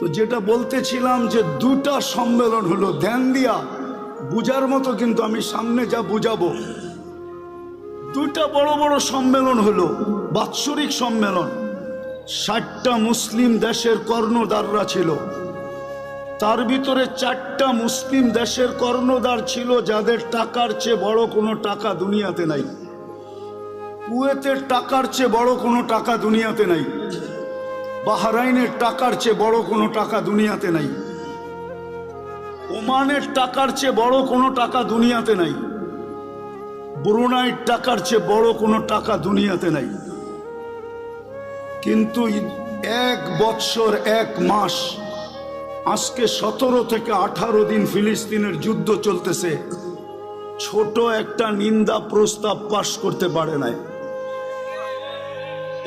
তো যেটা বলতেছিলাম যে দুটা সম্মেলন হলো ধ্যান দিয়া, বুঝার মতো কিন্তু আমি সামনে যা বুঝাবো। দুইটা বড় বড় সম্মেলন হলো, বাৎসরিক সম্মেলন। ষাটটা মুসলিম দেশের কর্ণদাররা ছিল। তার ভিতরে চারটা মুসলিম দেশের কর্ণদার ছিল যাদের টাকার চেয়ে বড় কোনো টাকা দুনিয়াতে নাই। কুয়েতের টাকার চেয়ে বড় কোনো টাকা দুনিয়াতে নাই। বাহরাইনের টাকার চেয়ে বড় কোনো টাকা দুনিয়াতে নাই। ওমানের টাকার চেয়ে বড় কোনো টাকা দুনিয়াতে নাই। ব্রুনাইয়ের টাকার চেয়ে বড় কোনো টাকা দুনিয়াতে নাই। কিন্তু এক বৎসর, এক মাস, আজকে সতেরো থেকে আঠারো দিন ফিলিস্তিনের যুদ্ধ চলতেছে। ছোট একটা নিন্দা প্রস্তাব পাশ করতে পারে নাই।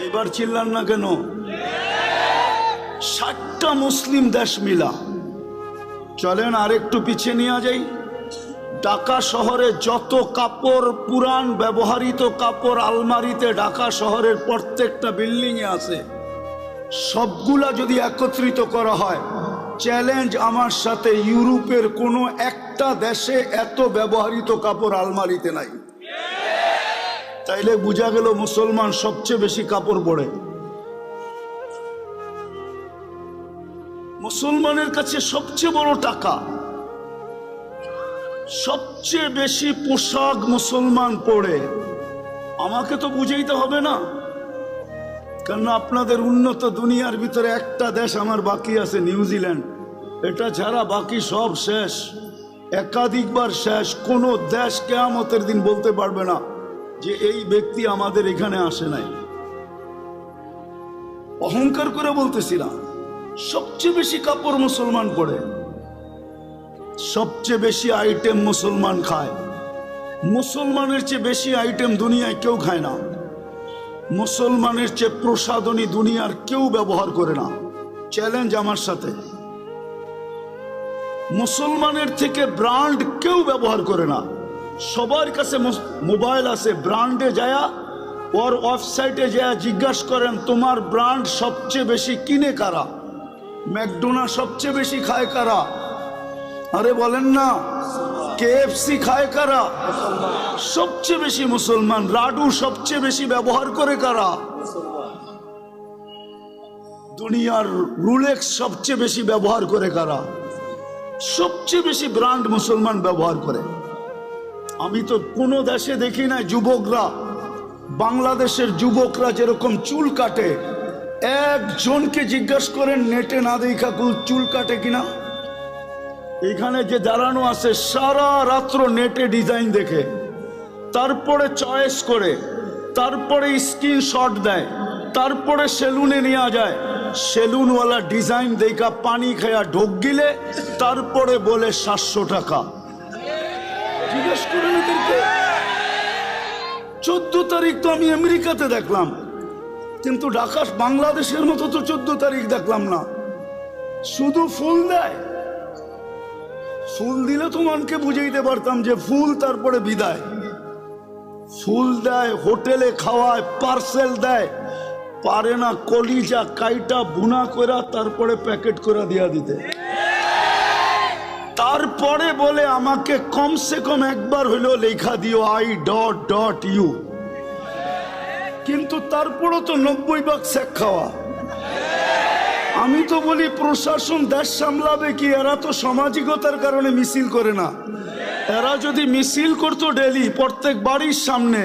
এবার চিল্লান না কেন? ষাটটা মুসলিম দেশ মিলা। চলেন আরেকটু পিছিয়ে নিয়ে যাই। ঢাকা শহরে যত কাপড় পুরান ব্যবহৃত কাপড় আলমারিতে ঢাকা শহরের প্রত্যেকটা বিল্ডিং এ আছে, সবগুলা যদি একত্রিত করা হয়, চ্যালেঞ্জ আমার সাথে ইউরোপের কোনো একটা দেশে এত ব্যবহৃত কাপড় আলমারিতে নাই। তাইলে বোঝা গেল মুসলমান সবচেয়ে বেশি কাপড় পরে মুসলমানের কাছে সবচেয়ে বড় টাকা, সবচেয়ে বেশি পোশাক মুসলমান পরে। আমাকে তো বুঝাইতে হবে না কারণ আপনাদের উন্নত দুনিয়ার ভিতরে একটা দেশ আমার বাকি আছে, নিউজিল্যান্ড। এটা ছাড়া বাকি সব শেষ, একাধিকবার শেষ। কোনো দেশ কেয়ামতের দিন বলতে পারবে না যে এই ব্যক্তি আমাদের এখানে আসে নাই। অহংকার করে বলতেছি না। সবচেয়ে বেশি কাপড় মুসলমান পরে। সবচেয়ে বেশি আইটেম মুসলমান খায়। মুসলমানের চেয়ে বেশি আইটেম দুনিয়ায় কেউ খায় না। মুসলমানের চেয়ে প্রসাদনী দুনিয়ার কেউ ব্যবহার করে না। চ্যালেঞ্জ আমার সাথে। মুসলমানের থেকে ব্রান্ড কেউ ব্যবহার করে না। সবার কাছে মোবাইল আছে ব্র্যান্ডে যায়া ওর ওয়েবসাইটে যায়া জিজ্ঞাসা করেন, তোমার ব্র্যান্ড সবচেয়ে বেশি কিনে কারা? ম্যাকডোনা সবচেয়ে বেশি খায় কারা? আরে বলেন না কেএফসি খায় কারা? সবচেয়ে বেশি মুসলমান, লাডু সবচেয়ে বেশি ব্যবহার করে কারা? দুনিয়ার রুলেক্স সবচেয়ে বেশি ব্যবহার করে কারা? সবচেয়ে বেশি ব্র্যান্ড মুসলমান ব্যবহার করে। আমি তো কোনো দেশে দেখি না যুবকরা, বাংলাদেশের যুবকরা যেরকম চুল কাটে একজনকে জিজ্ঞাসা করেন, নেটে না দেখা চুল কাটে কিনা? এখানে যে দাঁড়ানো আছে, সারা রাত্র নেটে ডিজাইন দেখে। তারপরে চয়েস করে, তারপরে স্ক্রিনশট দেয়, তারপরে সেলুনে নেওয়া যায়। সেলুনওয়ালা ডিজাইন দেখা পানি খায়া ঢোক গিলে, তারপরে বলে সাতশো টাকা। জিজ্ঞেস করেন চোদ্দ তারিখ তো আমি আমেরিকাতে দেখলাম। কিন্তু ঢাকা বাংলাদেশের মতো তো চোদ্দ তারিখ দেখলাম না। শুধু ফুল দেয়। ফুল দিলে তো মনকে বুঝাইতে পারতাম যে ফুল তারপরে বিদায়। ফুল দেয়, হোটেলে খাওয়ায়, পার্সেল দেয়। পারে না কলিজা, কাইটা, বুনা করা তারপরে প্যাকেট করে দিয়া দিতে। তারপরে বলে আমাকে কমসে কম একবার হইলেও লেখা দিও আই ডট ডট ইউ কিন্তু তারপরও তো নব্বই ভাগ শেখ খাওয়া। আমি তো বলি, প্রশাসন দেশ সামলাবে কি? এরা তো সামাজিকতার কারণে মিছিল করে না। এরা যদি মিছিল করতো ডেলি, প্রত্যেক বাড়ির সামনে,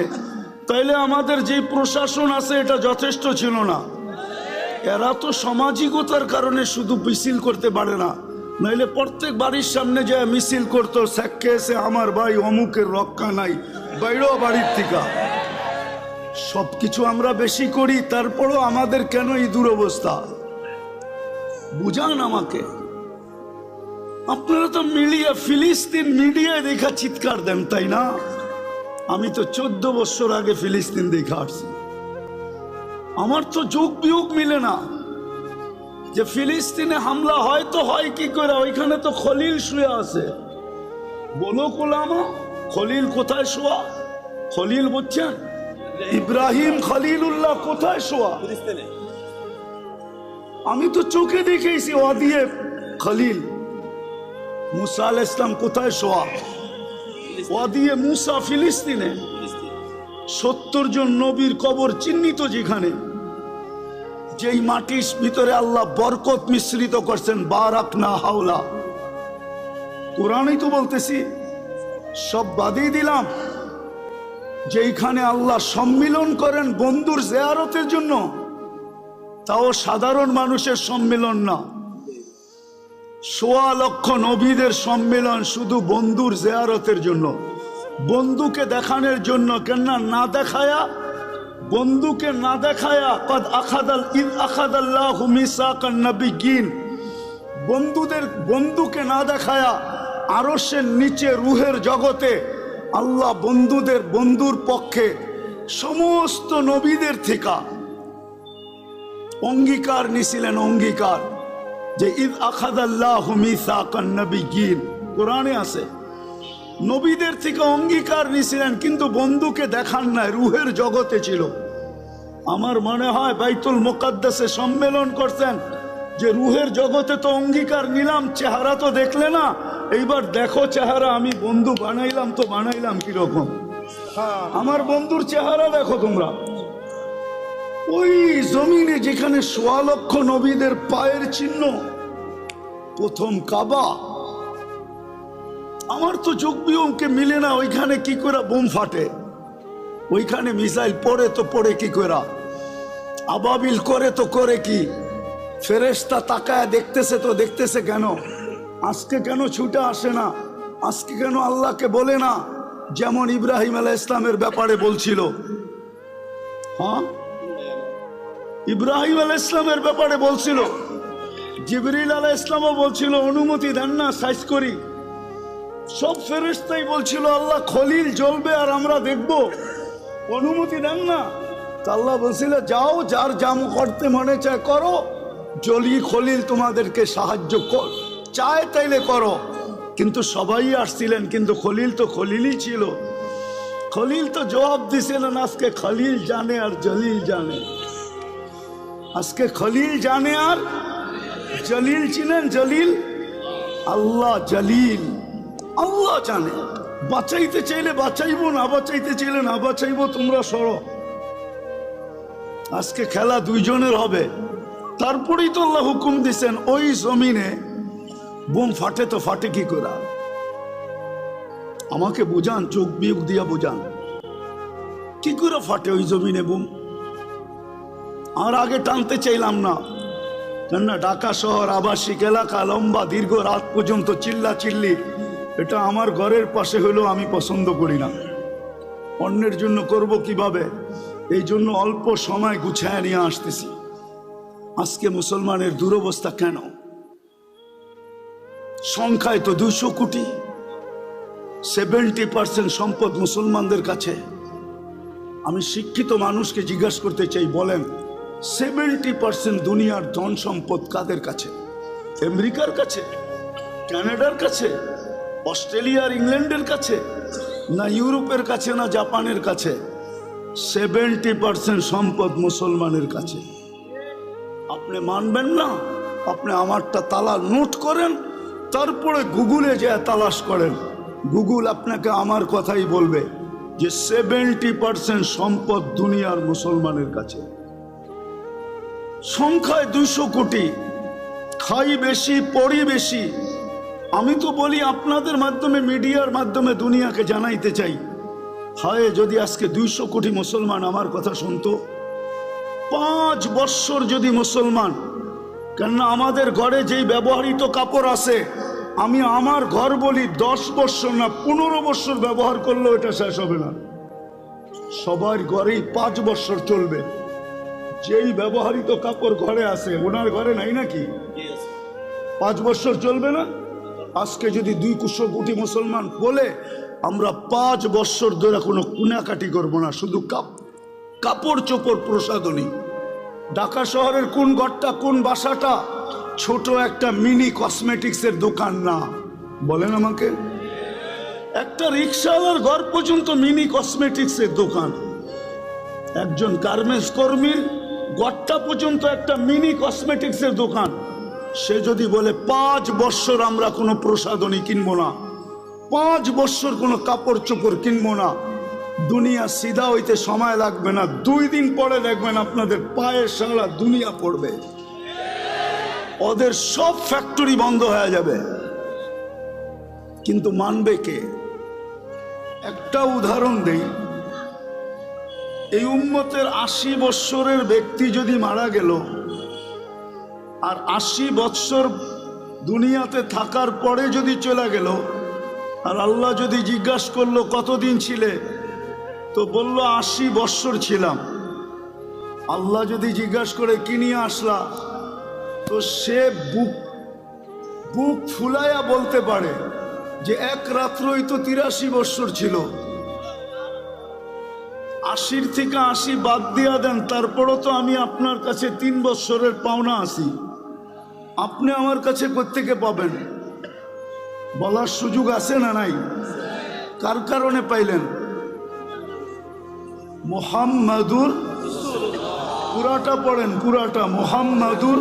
তাইলে আমাদের যে প্রশাসন আছে, এটা যথেষ্ট ছিল না। এরা তো সামাজিকতার কারণে শুধু মিছিল করতে পারে না। নইলে প্রত্যেক বাড়ির সামনে যে মিছিল করতো, স্যাক্কে এসে আমার ভাই অমুকের রক্ষা নাই, বাইরেও বাড়ির সবকিছু আমরা বেশি করি, তারপরও আমাদের কেন এই দুরবস্থা? বুঝান আমাকে। আপনারা তো মিডিয়া ফিলিস্তিন মিডিয়ায় দেখা চিৎকার দেন, তাই না? আমি তো চোদ্দ বছর আগে ফিলিস্তিন দেখা আসছি। আমার তো যোগ বিয়োগ মিলে না। যে ফিলিস্তিনে হামলা হয় তো হয় কি করে? ওইখানে তো খলিল শুয়ে আছে। বলো কোলামা, খলিল কোথায় শোয়া? খলিল বুঝছেন ইব্রাহিম খলিলুল্লাহ কোথায় শোয়া? আমি তো চোখে দেখেছি ওয়াদিয়ে খলিল। মুসা আল ইসলাম কোথায় শোয়া? ওয়াদিয়ে মুসা ফিলিস্তিনে। সত্তর জন নবীর কবর চিহ্নিত যেখানে। যেই মাটির ভিতরে আল্লাহ বরকত মিশ্রিত করছেন বারাক না হাওলা। কোরআনই তো বলতেছি সব বাদই দিলাম। যেইখানে আল্লাহ সম্মিলন করেন বন্ধুর জেয়ারতের জন্য, তাও সাধারণ মানুষের সম্মেলন না। সোয়া লক্ষ নবীদের সম্মেলন শুধু বন্ধুর জেয়ারতের জন্য। বন্ধুকে দেখানোর জন্য কেননা না দেখায়া, বন্ধুকে না দেখায়া ইদ বন্ধুদের, বন্ধুকে না দেখায়া আরশের নিচে রুহের জগতে আল্লাহ বন্ধুদের বন্ধুর পক্ষে সমস্ত নবীদের থেকে। অঙ্গীকার নিছিলেন অঙ্গীকার যে ঈদ আখাদাল্লাহ মিসাকান নবিয়্যিন। কোরআনে আছে, নবীদের থেকে অঙ্গীকার নিছিলেন কিন্তু বন্ধুকে দেখান নাই, রুহের জগতে ছিল। আমার মনে হয় বাইতুল মোকাদ্দাসে সম্মেলন করছেন যে রুহের জগতে তো অঙ্গীকার নিলাম, চেহারা তো দেখলে না? এইবার দেখো চেহারা, আমি বন্ধু বানাইলাম তো বানাইলাম কীরকম? আমার বন্ধুর চেহারা দেখো তোমরা। ওই জমিনে যেখানে সোয়া লক্ষ নবীদের পায়ের চিহ্ন, প্রথম কাবা। আমার তো চোখ বিয়মকে মিলে না, ওইখানে কি করে বোম ফাটে। ওইখানে মিসাইল পড়ে তো পড়ে কি করে আবাবিল করে তো করে কি? ফেরেস্তা তাকায় দেখতেছে তো দেখতেছে কেন? আজকে কেন ছুটে আসে না? আজকে কেন আল্লাহকে বলে না? যেমন ইব্রাহিম আলাহ ইসলামের ব্যাপারে বলছিল। হ্যাঁ? ইব্রাহিম আলাহ ইসলামের ব্যাপারে বলছিল। জিবরিল আলাহ ইসলামও বলছিল, অনুমতি দেন না, সাইজ করি। সব ফেরেস্তাই বলছিল, আল্লাহ খলিল জ্বলবে আর আমরা দেখব। অনুমতি দেন না। তা আল্লাহ বলছিল, যাও, যার জাম করতে মনে চায় করো। জলি খলিল তোমাদেরকে সাহায্য কর। চায় তাইলে করো। কিন্তু সবাই আসছিলেন, কিন্তু খলিল তো খলিলই ছিল। খলিল তো জবাব দিছিলেন আজকে খলিল জানে আর জলিল জানে। আজকে খলিল জানে আর জলিল ছিলেন জলিল? আল্লাহ জলিল, আল্লাহ জানে। বাঁচাইতে চাইলে বাঁচাইবো, না বাঁচাইতে চাইলে না বাঁচাইবো, তোমরা সরো। আজকে খেলা দুইজনের হবে। তারপরেই তো আল্লাহ হুকুম দিছেন, ওই জমিনে বোম ফাটে তো ফাটে কি করা? আমাকে বুঝান, চোখ বিয়োগ দিয়া বুঝান। কি করে ফাটে ওই জমিনে বোম? আর আগে টানতে চাইলাম না। কেননা ঢাকা শহর আবাসিক এলাকা, লম্বা দীর্ঘ রাত পর্যন্ত চিল্লা চিল্লি এটা আমার ঘরের পাশে হলেও আমি পছন্দ করি না। অন্যের জন্য করব কীভাবে? এই জন্য অল্প সময় গুছায় নিয়ে আসতেছি। আজকে মুসলমানের দুরবস্থা কেন? সংখ্যায় তো দুশো কোটি। সেভেন্টি পার্সেন্ট সম্পদ মুসলমানদের কাছে। আমি শিক্ষিত মানুষকে জিজ্ঞাসা করতে চাই, বলেন সেভেন্টি পার্সেন্ট দুনিয়ার ধন সম্পদ কাদের কাছে? আমেরিকার কাছে? কানাডার কাছে? অস্ট্রেলিয়ার ইংল্যান্ডের কাছে? না ইউরোপের কাছে, না জাপানের কাছে? সেভেন্টি পার্সেন্ট সম্পদ মুসলমানের কাছে। আপনি মানবেন না, আপনি আমারটা তালা নোট করেন, তারপরে গুগলে যে তালাশ করেন। গুগল আপনাকে আমার কথাই বলবে যে সেভেন্টি পার্সেন্ট সম্পদ দুনিয়ার মুসলমানের কাছে। সংখ্যায় দুশো কোটি, খাই বেশি, পড়ি বেশি। আমি তো বলি আপনাদের মাধ্যমে, মিডিয়ার মাধ্যমে দুনিয়াকে জানাইতে চাই। হায়, যদি আজকে দুইশো কোটি মুসলমান আমার কথা শুনতো পাঁচ বৎসর যদি মুসলমান, কেননা আমাদের ঘরে যেই ব্যবহৃত কাপড় আছে, আমি আমার ঘর বলি দশ বৎসর না পনেরো বৎসর ব্যবহার করলেও এটা শেষ হবে না। সবার ঘরেই পাঁচ বৎসর চলবে। যেই ব্যবহৃত কাপড় ঘরে আছে, ওনার ঘরে নাই নাকি? পাঁচ বৎসর চলবে না? আজকে যদি দুই কুশো কোটি মুসলমান বলে, আমরা পাঁচ বৎসর ধরে কোনো কুনাকাটি করব না, শুধু কাপ কাপড় চোপড় প্রসাদনী ঢাকা শহরের কোন ঘরটা, কোন বাসাটা? ছোট একটা মিনি কসমেটিক্সের দোকান না। বলেন আমাকে। একটা রিক্সাওয়ালার ঘর পর্যন্ত মিনি কসমেটিক্সের দোকান। একজন গার্মেন্টস কর্মীর গড়টা পর্যন্ত একটা মিনি কসমেটিক্সের দোকান। সে যদি বলে, পাঁচ বৎসর আমরা কোনো প্রসাধনী কিনবো না। পাঁচ বৎসর কোনো কাপড় চোপড় কিনবো না। দুনিয়া সিধা হইতে সময় লাগবে না। দুই দিন পরে দেখবেন আপনাদের পায়ে সারা দুনিয়া পড়বে। ওদের সব ফ্যাক্টরি বন্ধ হয়ে যাবে। কিন্তু মানবে কে? একটা উদাহরণ দেই। এই উম্মতের আশি বৎসরের ব্যক্তি যদি মারা গেল, আর আশি বৎসর দুনিয়াতে থাকার পরে যদি চলে গেল, আর আল্লাহ যদি জিজ্ঞাসা করল, কতদিন ছিলে? তো বলল, আশি বৎসর ছিলাম। আল্লাহ যদি জিজ্ঞাসা করে, কি নিয়ে আসলা? তো সে বুক বুক ফুলাইয়া বলতে পারে যে, এক রাত্রই তো তিরাশি বৎসর ছিল। আশির থেকে আশি বাদ দিয়া দেন, তারপরও তো আমি আপনার কাছে তিন বৎসরের পাওনা আসি আপনি আমার কাছে কোত্থেকে পাবেন। বলার সুযোগ আছে না নাই? কার কারণে পাইলেন? মোহাম্মদুর পুরাটা পড়েন পুরাটা মোহাম্মদুর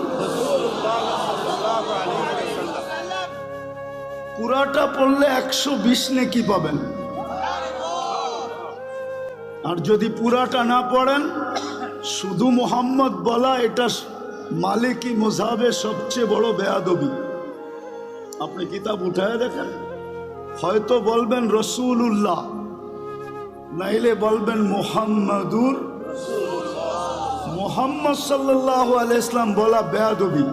পুরাটা পড়লে একশো বিশ নেকি পাবেন। আর যদি পুরাটা না পড়েন, শুধু মোহাম্মদ বলা, এটা মালিকি মোজাবের সবচেয়ে বড় বেয়াদবি। আপনি কিতাব উঠায় দেখেন, হয়তো বলবেন রসুল্লাহ নাইলে বলবেন মোহাম্মদুর মোহাম্মদ সাল্লাহ আলাইসলাম বলা বেয়াদবি।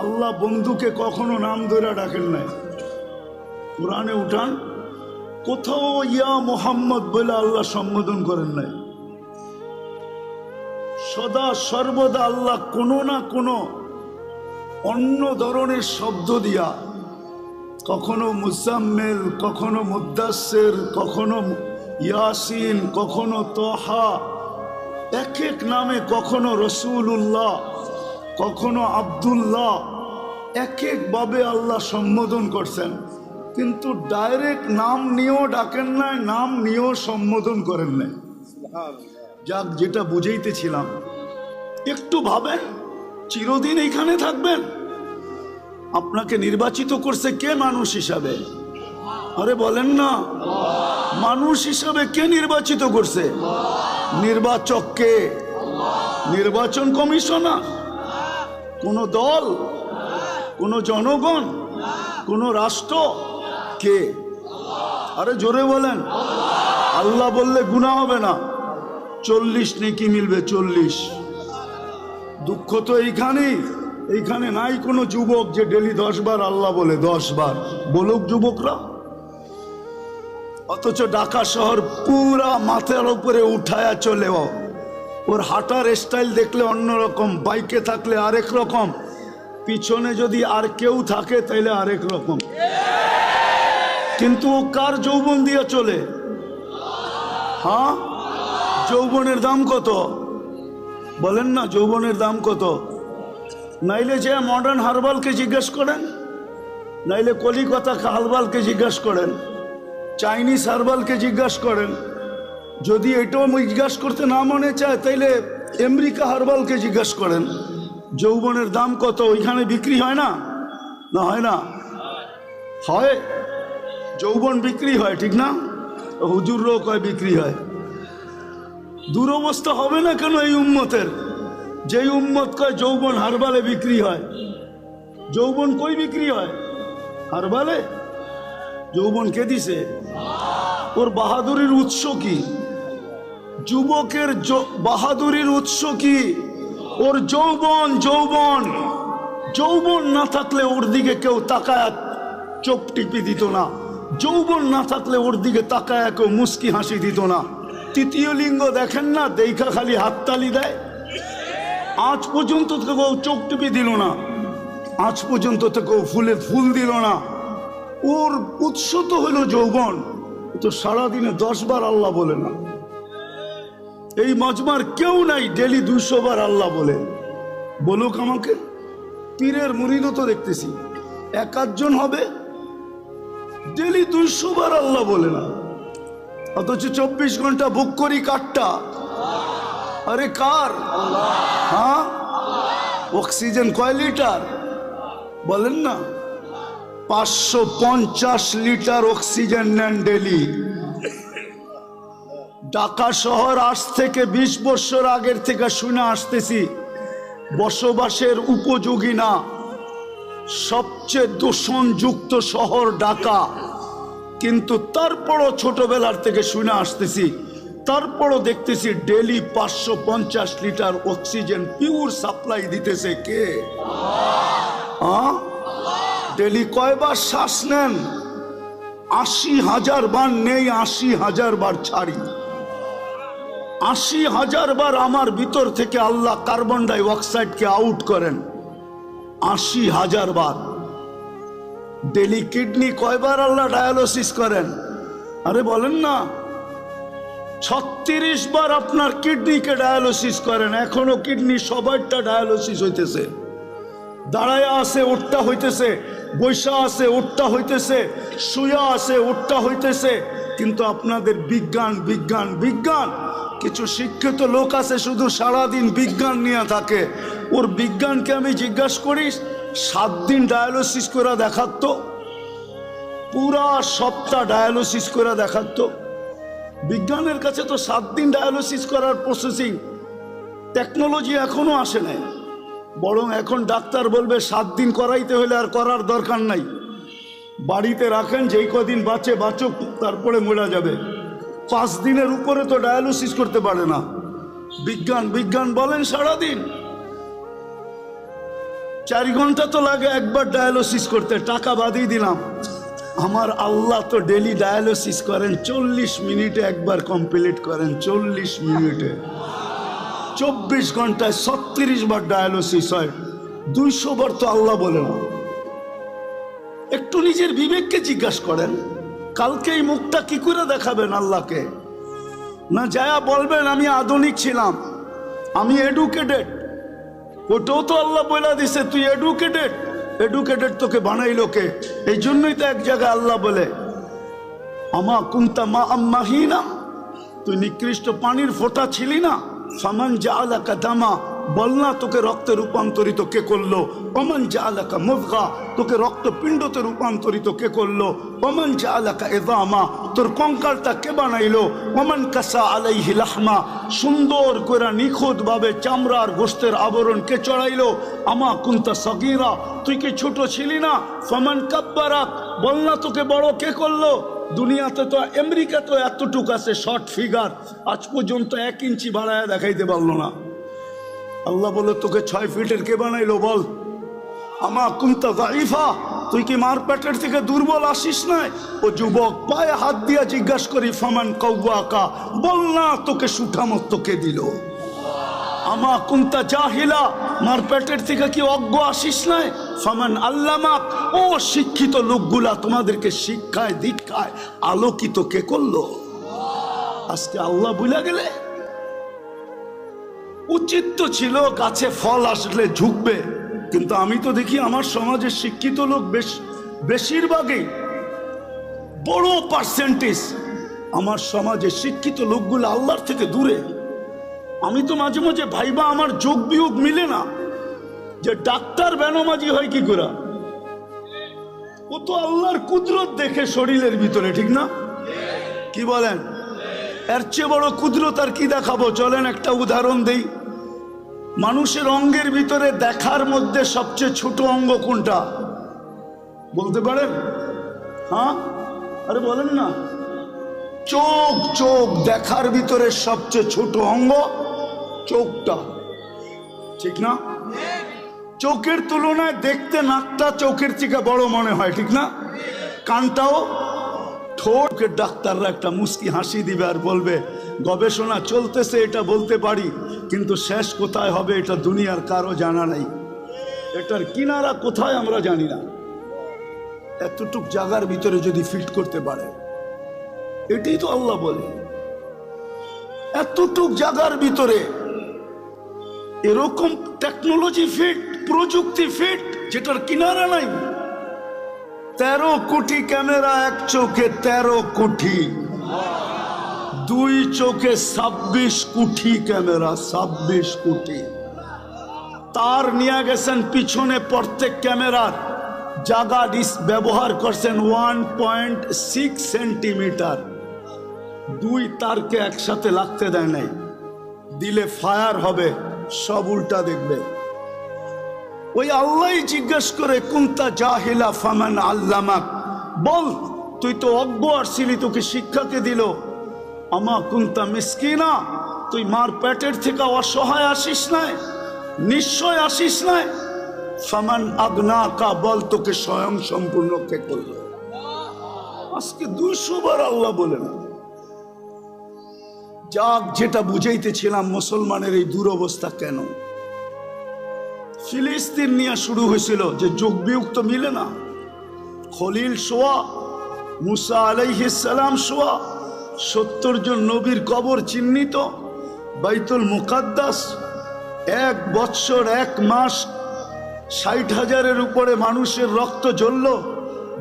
আল্লাহ বন্ধুকে কখনো নাম ধরে ডাকেন নাই। কোরআনে উঠান, কোথাও ইয়া মোহাম্মদ বলে আল্লাহ সম্বোধন করেন নাই। সদা সর্বদা আল্লাহ কোনো না কোনো অন্য ধরনের শব্দ দিয়া, কখনো মুজাম্মেল, কখনো মুদাসের কখনো ইয়াসিন, কখনো তহা এক এক নামে কখনো রসুল্লাহ কখনো আবদুল্লাহ এক একভাবে আল্লাহ সম্বোধন করছেন। কিন্তু ডাইরেক্ট নাম নিয়েও ডাকেন নাই, নাম নিয়েও সম্বোধন করেন নাই। যাক, যেটা বুঝাইতেছিলাম। একটু ভাবেন, চিরদিন এইখানে থাকবেন? আপনাকে নির্বাচিত করছে কে মানুষ হিসাবে? আরে বলেন না। মানুষ হিসাবে কে নির্বাচিত করছে? নির্বাচক কে? নির্বাচন কমিশনার? কোন দল? কোন জনগণ? কোন রাষ্ট্র? কে? আরে জোরে বলেন। আল্লাহ বললে গুণা হবে না। চল্লিশ নেকি মিলবে, চল্লিশ। দুঃখ তো এইখানেই। এইখানে নাই কোনো যুবক যে ডেলি দশ বার আল্লাহ বলে, দশ বার। বলুক যুবকরা। অথচ ঢাকা শহর পুরা মাথার উপরে উঠায়া চলেও। ওর হাঁটার স্টাইল দেখলে অন্যরকম বাইকে থাকলে আরেক রকম, পিছনে যদি আর কেউ থাকে তাইলে আরেক রকম। কিন্তু ও কার যৌবন দিয়ে চলে? হ্যাঁ? যৌবনের দাম কত? বলেন না, যৌবনের দাম কত? নাইলে যে মডার্ন হারবালকে জিজ্ঞেস করেন, নাইলে কলিকাতা হারবালকে জিজ্ঞেস করেন। চাইনিজ হারবালকে জিজ্ঞাস করেন। যদি এটাও জিজ্ঞাসা করতে না মনে চায়, তাইলে আমেরিকা হারবালকে জিজ্ঞাসা করেন। যৌবনের দাম কত? ওইখানে বিক্রি হয় না? না, হয় না? হয়। যৌবন বিক্রি হয়, ঠিক না? হুজুরও কয় বিক্রি হয়। দুরবস্থা হবে না কেন এই উম্মতের? যেই উম্মত কয় যৌবন হারবালে বিক্রি হয়। যৌবন কই বিক্রি হয়? হারবালে যৌবন কে দিছে? ওর বাহাদুরির উৎস কি? যুবকের বাহাদুরির উৎস কি? ওর যৌবন যৌবন। যৌবন না থাকলে ওর দিকে কেউ তাকায় চোখ টিপি দিত না। যৌবন না থাকলে ওর দিকে তাকায় কেউ মুস্কি হাসি দিত না। তৃতীয় লিঙ্গ দেখেন না, দেখা খালি হাততালি দেয়। আজ পর্যন্ত তো কেউ চোখ টিপি দিল না। আজ পর্যন্ত তো কেউ ফুলে ফুল দিল না। ওর উৎস তো হলো যৌবন। তো সারাদিনে দশ বার আল্লাহ বলে না। এই মজমার কেউ নাই ডেলি দুইশো বার আল্লাহ বলে। বলুক আমাকে, পীরের মুরিদও তো দেখতেছি। এক আধজন হবে, ডেলি দুইশো বার আল্লাহ বলে না। অথচ চব্বিশ ঘণ্টা বুক করি কাঠটা আরে কার? হ্যাঁ? অক্সিজেন কয় লিটার? বলেন না। পাঁচশো পঞ্চাশ লিটার অক্সিজেন নেন ডেলি। ঢাকা শহর আজ থেকে বিশ বছর আগের থেকে শুনে আসতেছি, বসবাসের উপযোগী না। সবচেয়ে দূষণযুক্ত শহর ঢাকা। কিন্তু তারপরও ছোটবেলার থেকে শুনে আসতেছি, তারপরও দেখতেছি ডেলি পাঁচশো পঞ্চাশ লিটার অক্সিজেন পিওর সাপ্লাই দিতেছে কে? হ্যাঁ ডেলি কয়বার শ্বাস নেন? আশি হাজার বার নেই, আশি হাজার বার ছাড়ি। আশি হাজার বার আমার ভিতর থেকে আল্লাহ কার্বন ডাই অক্সাইডকে আউট করেন। আশি হাজার বার। ডেলি কিডনি কয়বার আল্লাহ ডায়ালিসিস করেন? আরে বলেন না। ছত্রিশ বার আপনার কিডনিকে ডায়ালিসিস করেন। এখনও কিডনি সবারটা ডায়ালিসিস হইতেছে। দাঁড়ায় আছে উঠটা হইতেছে। বৈশা আছে উঠটা হইতেছে শুয়া আছে উঠটা হইতেছে। কিন্তু আপনাদের বিজ্ঞান বিজ্ঞান বিজ্ঞান। কিছু শিক্ষিত লোক আছে শুধু সারাদিন বিজ্ঞান নিয়ে থাকে। ওর বিজ্ঞানকে আমি জিজ্ঞাসা করি, সাত দিন ডায়ালিসিস করে দেখাত? পুরা সপ্তাহ ডায়ালিসিস করে দেখাত। বিজ্ঞানের কাছে তো সাত দিন ডায়ালিসিস করার প্রসেসিং টেকনোলজি এখনও আসে নাই। বরং এখন ডাক্তার বলবে, সাত দিন করাইতে হলে আর করার দরকার নাই। বাড়িতে রাখেন, যেই কদিন বাঁচে, বাঁচুক, তারপরে মরা যাবে। পাঁচ দিনের উপরে তো ডায়ালিসিস করতে পারে না। বিজ্ঞান বিজ্ঞান বলেন সারাদিন। চার ঘণ্টা তো লাগে একবার ডায়ালিসিস করতে, টাকা বাদিয়ে দিলাম। আমার আল্লাহ তো ডেলি ডায়ালিসিস করেন, চল্লিশ মিনিটে একবার কমপ্লিট করেন, চল্লিশ মিনিটে। চব্বিশ ঘন্টায় ছত্রিশ বার ডায়ালিসিস হয়। দুইশো বার তো আল্লাহ বলে না। একটু নিজের বিবেককে জিজ্ঞাসা করেন, কালকে এই মুখটা কি করে দেখাবেন আল্লাহকে? না যায়া বলবেন, আমি আধুনিক ছিলাম, আমি এডুকেটেড ওটাও তো আল্লাহ বলে দিছে, তুই এডুকেটেড এডুকেটেড তোকে বানাইলো কে? এই জন্যই তো এক জায়গায় আল্লাহ বলে, আমা কুন্তা মা আম্মাহিনা তুই নিকৃষ্ট পানির ফোঁটা ছিলি না? সামান যা আলাকা দামা, বল না তোকে রক্তে রূপান্তরিত কে করল। অমন যা আলাকা মুদগা, তোকে রক্তপিণ্ডতে রূপান্তরিত কে করল। অমন যা আলাকা এদামা তোর কঙ্কালটা কে বানাইলো? অমন কাসা আলাইহি লাহমা, সুন্দর করে নিখুঁত ভাবে চামড়ার গোস্তের আবরণ কে চড়াইলো? আমা কুন্তা সগিরা, তুই কি ছোট ছিলি না? ফমান কাব্বারাক, বল না তোকে বড় কে করল? দুনিয়াতে তো আমেরিকা তো এতটুক আছে শর্ট ফিগার আজ পর্যন্ত এক ইঞ্চি বাড়ায় দেখাইতে পারল না। আল্লাহ বলে, তোকে ছয় ফিটের কে বানাইলো বল? আমা কুন্তা দাইফা তুই কি মার পেটের থেকে দুর্বল আসিস নাই? ও যুবক, পায়ে হাত দিয়া জিজ্ঞাসা করি, ফামান কৌয়াকা বল না, তোকে সুঠামত তোকে দিল? আমা কুন্তা জাহিলা, মার পেটের থেকে কি অজ্ঞ আসিস নাই? ফামান আল্লামাক ও শিক্ষিত লোকগুলা তোমাদেরকে শিক্ষায়, দীক্ষায় আলোকিত কে করল? আজকে আল্লাহ বুঝা গেলে? উচিত তো ছিল গাছে ফল আসলে ঝুঁকবে, কিন্তু আমি তো দেখি আমার সমাজে শিক্ষিত লোক বেশ বেশিরভাগই বড় পার্সেন্টেজ আমার সমাজে শিক্ষিত লোকগুলো আল্লাহর থেকে দূরে। আমি তো মাঝে মাঝে ভাইবা আমার যোগ বিয়োগ মিলে না। যে ডাক্তার বেনমাজি হয় কি করে? ও তো আল্লাহর কুদরত দেখে শরীরের ভিতরে, ঠিক না? কি বলেন? এর চেয়ে বড় কুদরত আর কি দেখাবো? চলেন একটা উদাহরণ দেই। মানুষের অঙ্গের ভিতরে দেখার মধ্যে সবচেয়ে ছোট অঙ্গ কোনটা? বলতে পারেন? হ্যাঁ? আরে বলেন না। চোখ চোখ দেখার ভিতরে সবচেয়ে ছোট অঙ্গ চোখটা, ঠিক না? চোখের তুলনায় দেখতে নাকটা চোখের থেকে বড় মনে হয়, ঠিক না? কানটাও ঠোঁটের ডাক্তাররা একটা মুস্কি হাসি দিবে আর বলবে, গবেষণা চলতেছে, এটা বলতে পারি, কিন্তু শেষ কোথায় হবে এটা দুনিয়ার কারও জানা নাই। এটার কিনারা কোথায় আমরা জানি না। এতটুক জায়গার ভিতরে যদি ফিট করতে পারে, এটাই তো আল্লাহ বলে। এতটুক জায়গার ভিতরে এরকম টেকনোলজি ফিট প্রযুক্তি ফিট যেটার কিনারা নাই। তেরো কোটি ক্যামেরা, এক চোখে তেরো কোটি। দুই চোখে ছাব্বিশ কোটি ক্যামেরা, ছাব্বিশ কোটি। তার নিয়ে গেছেন পিছনে প্রত্যেক ক্যামেরার। জাগা ডিস ব্যবহার করছেন ওয়ান পয়েন্ট সিক্স সেন্টিমিটার দুই তারকে একসাথে লাগতে দেয় নাই। দিলে ফায়ার হবে। সব উল্টা দেখবে। ওই আল্লাহ জিজ্ঞেস করে, কুন্তা জাহিলা ফামান আল্লামাক বল, তুই তো অজ্ঞ আসছিলি তোকে শিক্ষাকে দিল? আমা কুন্তা মিসকিনা, তুই মার পেটের থেকে অসহায় আসিস নাই নিশ্চয় আসিস নাই। ফামান আগনা কা বল, তোকে স্বয়ং সম্পূর্ণ কে করল? আজকে দুইশো বার আল্লাহ বলেন যাক, যেটা বুঝাইতেছিলাম, মুসলমানের এই দুরবস্থা কেন? ফিলিস্তিন নিয়ে শুরু হয়েছিল যে যোগ বিয়োগ তো মিলে না। খলিল সোয়া মুসা আলাইহিসালাম সোয়া সত্তর জন নবীর কবর চিহ্নিত, বাইতুল মুকাদ্দাস, এক বৎসর, এক মাস, ষাট হাজারের উপরে মানুষের রক্ত জ্বলল,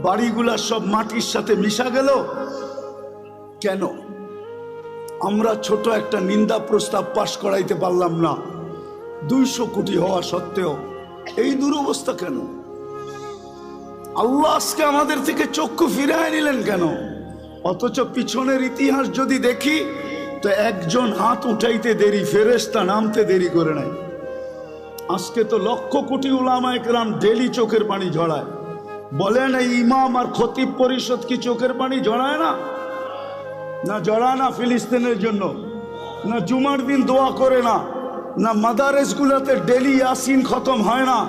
বাড়িগুলা সব মাটির সাথে মিশা গেল। কেন? আমরা ছোট একটা নিন্দা প্রস্তাব পাশ করাইতে পারলাম না। দুইশো কোটি হওয়া সত্ত্বেও এই দুরবস্থা কেন? আল্লাহ আজকে আমাদের থেকে চক্ষু ফিরায় নিলেন কেন? অথচ পিছনের ইতিহাস যদি দেখি, তো একজন হাত উঠাইতে দেরি ফেরেস্তা নামতে দেরি করে নাই। আজকে তো লক্ষ কোটি উলামা একরাম ডেলি চোখের পানি ঝড়ায় বলেন, এই ইমাম আর খতিব পরিষদ কি চোখের পানি ঝড়ায় না? না জড়ায় না ফিলিস্তিনের জন্য, না জুমার দিন দোয়া করে না না মাদারেসগুলোতে ডেলি ইয়াসিন খতম হয় না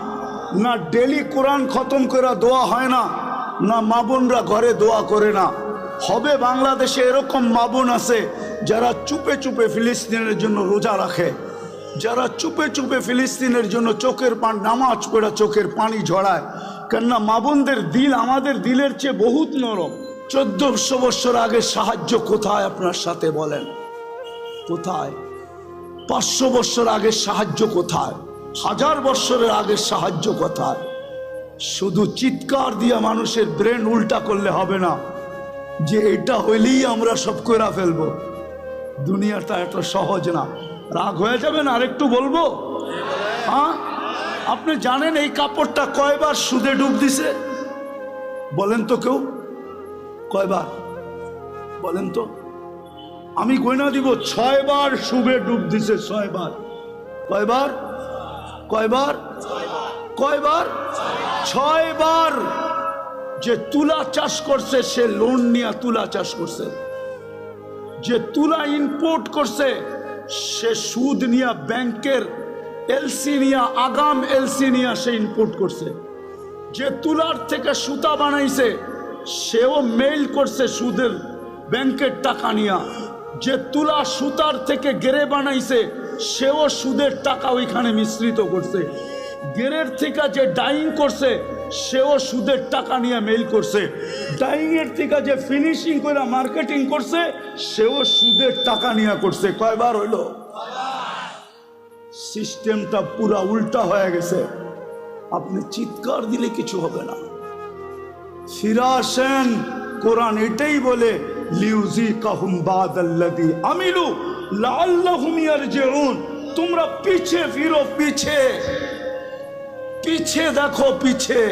না ডেলি কোরআন খতম করে দোয়া হয় না না মাবুনরা ঘরে দোয়া করে না। হবে বাংলাদেশে এরকম মাবুন আছে যারা চুপে চুপে ফিলিস্তিনের জন্য রোজা রাখে, যারা চুপে চুপে ফিলিস্তিনের জন্য চোখের পান, নামাজ পড়া চোখের পানি ঝড়ায় কেননা মাবুনদের দিল আমাদের দিলের চেয়ে বহুত নরম। চোদ্দশো বছর আগে সাহায্য কোথায় আপনার সাথে বলেন? কোথায়? পাঁচশো বছর আগের সাহায্য কোথায়? হাজার বছরের আগে সাহায্য কোথায়? শুধু চিৎকার দিয়ে মানুষের ব্রেন উল্টা করলে হবে না। যে এটা হইলেই আমরা সব কইরা ফেলব। দুনিয়াটা এত সহজ না। রাগ হয়ে যাবেন আরেকটু বলব? হ্যাঁ? আপনি জানেন এই কাপড়টা কয়বার সুদে ডুব দিছে? বলেন তো কেউ। কয়বার? বলেন তো। আমি গয়না দিব ছয়বার, শুভে ডুব দিছে ছয়বার। কয়বার? কয়বার? কয়বার? ছয়বার। যে তুলা চাষ করছে, সে লোন নিয়ে তুলা চাষ করছে। যে তুলা ইম্পোর্ট করছে, সে সুদ নিয়ে ব্যাংকের এলসি নিয়ে, আগাম এলসি নিয়ে সে ইম্পোর্ট করছে। যে তুলার থেকে সুতা বানাইছে সেও মেইল করছে সুদের ব্যাংকের টাকা নিয়া। যে তুলা সুতার থেকে গেরে বানাইছে, সেও সুদের টাকা ওইখানে মিশ্রিত করছে। গেরের থেকে যে ডাইং করছে, সেও সুদের টাকা নিয়ে মেইল করছে। ডাইংয়ের থেকে যে ফিনিশিং করে মার্কেটিং করছে, সেও সুদের টাকা নিয়ে করছে। কয়বার হইল? সিস্টেমটা পুরা উল্টা হয়ে গেছে। আপনি চিৎকার দিলে কিছু হবে না। ফিরা আসেন কোরআন এটাই বলে লিউজি কাহুম বাদাল্লাদি আমিলু, লাআল্লাহুম ইয়ারজিউন। তোমরা পিছে ফিরো, পিছে। পিছে দেখো, পিছে।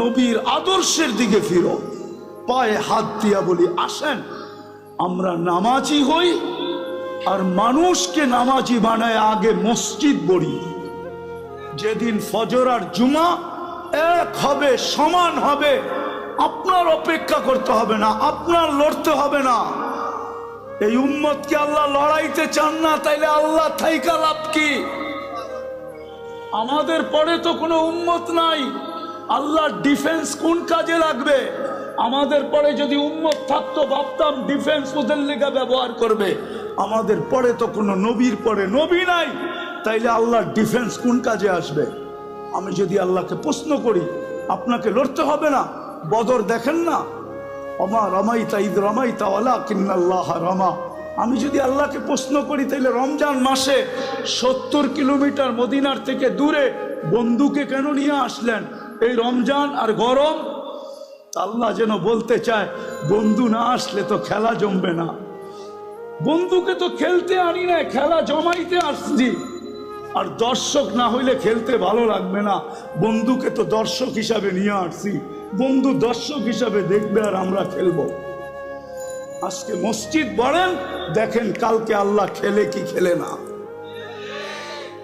নবীর আদর্শের দিকে ফিরো। পায়ে হাত দিয়া বলি, আসেন, আমরা নামাজি হই, আর মানুষকে নামাজি বানায় আগে মসজিদ বড়ি যেদিন ফজর আর জুমা এক হবে, সমান হবে। আপনার অপেক্ষা করতে হবে না, আপনার লড়তে হবে না। এই উম্মতকে আল্লাহ লড়াইতে চান না, তাইলে আল্লাহ থাইকা লাভ কি? আমাদের পরে তো কোনো উম্মত নাই। আল্লাহর ডিফেন্স কোন কাজে লাগবে? আমাদের পরে যদি উম্মত থাকতো, ভাবতাম ডিফেন্স ওদের লেগে ব্যবহার করবে। আমাদের পরে তো কোনো নবীর পরে নবী নাই। তাইলে আল্লাহর ডিফেন্স কোন কাজে আসবে? আমি যদি আল্লাহকে প্রশ্ন করি, আপনাকে লড়তে হবে না, বদর দেখেন না। অমা রমাই রমাইতা ঈদ রমাইতা ওয়ালা কিন্নাল্লাহ রমা। আমি যদি আল্লাহকে প্রশ্ন করি তাহলে রমজান মাসে সত্তর কিলোমিটার মদিনার থেকে দূরে বন্ধুকে কেন নিয়ে আসলেন? এই রমজান আর গরম আল্লাহ যেন বলতে চায়, বন্ধু না আসলে তো খেলা জমবে না। বন্ধুকে তো খেলতে আনি না খেলা জমাইতে আসছি। আর দর্শক না হইলে খেলতে ভালো লাগবে না। বন্ধুকে তো দর্শক হিসাবে নিয়ে আসছি। বন্ধু দর্শক হিসাবে দেখবে আর আমরা খেলব। আজকে মসজিদ বলেন, দেখেন কালকে আল্লাহ খেলে কি খেলে না।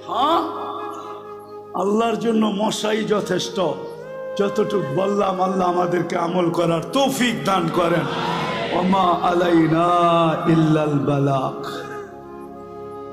হ্যাঁ? আল্লাহর জন্য মশাই যথেষ্ট। যতটুক বললাম আল্লাহ আমাদেরকে আমল করার তৌফিক দান করেন। ওমা আলাইনা ইল্লাল বালাক।